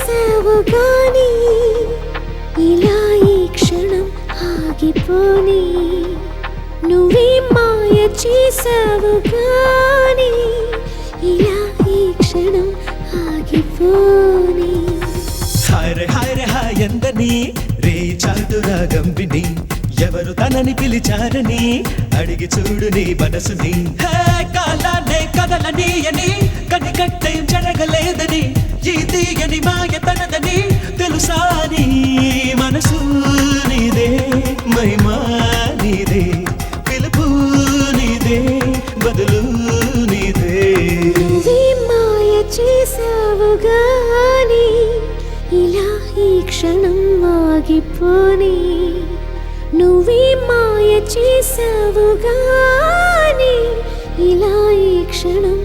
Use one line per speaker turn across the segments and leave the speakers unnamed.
చూసావు కానీ ఇలా ఈ క్షణం ఆగిపోని నువ్వే మాయ చేసావు కానీ ఇలా ఈ క్షణం ఆగిపోని
హాయ్ హాయ్ హాయ్ ఎందని రే చాటురా గంపిని ఎవరు తనని పిలిచారని అడిగి చూడు నీ మనసుని హే కదలనీయని కనికట్టే జరగలేదని తొలగిపోని
నువ్వే మాయ చేసావు గాని ఇలా ఈ క్షణం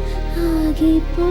ఆగిపో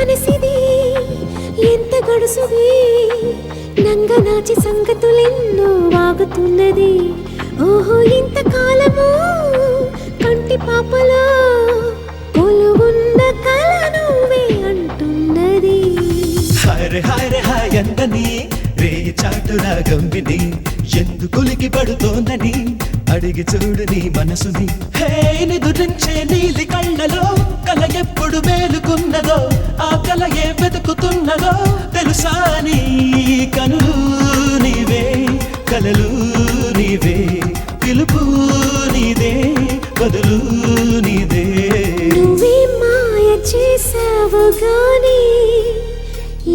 మనసిది? ఎంత గడుసుది? నంగ నాచి సంగతులెన్నో వాగుతున్నది. ఓహో ఇంత కాలము కంటి పాపలో కొలువున్న కల నువ్వే అంటున్నది.
హాయ్ హాయ్ హాయ్ రేయి చాటురా గంవిని పడుతోందని అడిగి చూడు నీ మనసుని. హే నిదురించే నీలి కళ్ళలో కల ఎప్పుడు మేలుకున్నదో ఆ కల ఏ వెతుకుతున్నదో తెలుసా నీ కనులు నీవే కలలు నీవే పిలుపు నీదే బదులు నీదే.
నువ్వే మాయ చేసావు గాని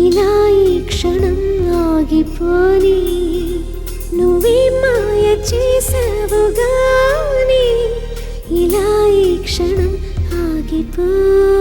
ఇలా ఈ క్షణం ఆగిపోని ఆగిపోని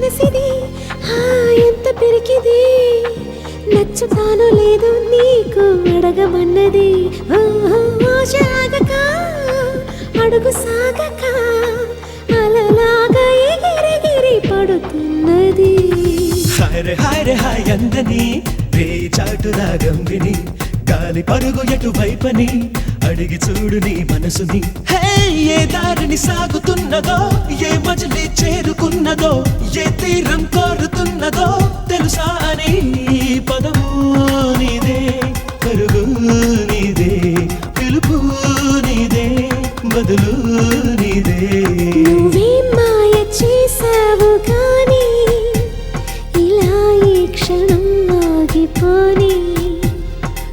మనసిది. ఎంత పెరికిది నచ్చుతానో లేదో నీకు అడగమన్నది. ఓహో, ఆశ ఆగక అడుగు సాగక అలలాగా ఎగిరిగిరి పడుతున్నది.
హాయ్ రే హాయ్ హాయ్ అందని రే చాటురా గంగిని గాలి పరుగు ఎటువైపని అడిగి చూడు నీ మనసుని. హే ఏ దారిని సాగుతున్నదో ఏ మజిలి చేరుకున్నదో ఏ తీరం కోరుతున్నదో తెలుసా అని పదము నీదే కరుగు నీదే పిలుపు నీదే బదులు నీదే.
మాయ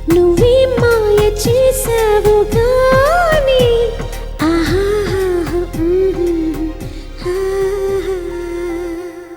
నువ్వే మాయ చేసావు కానీ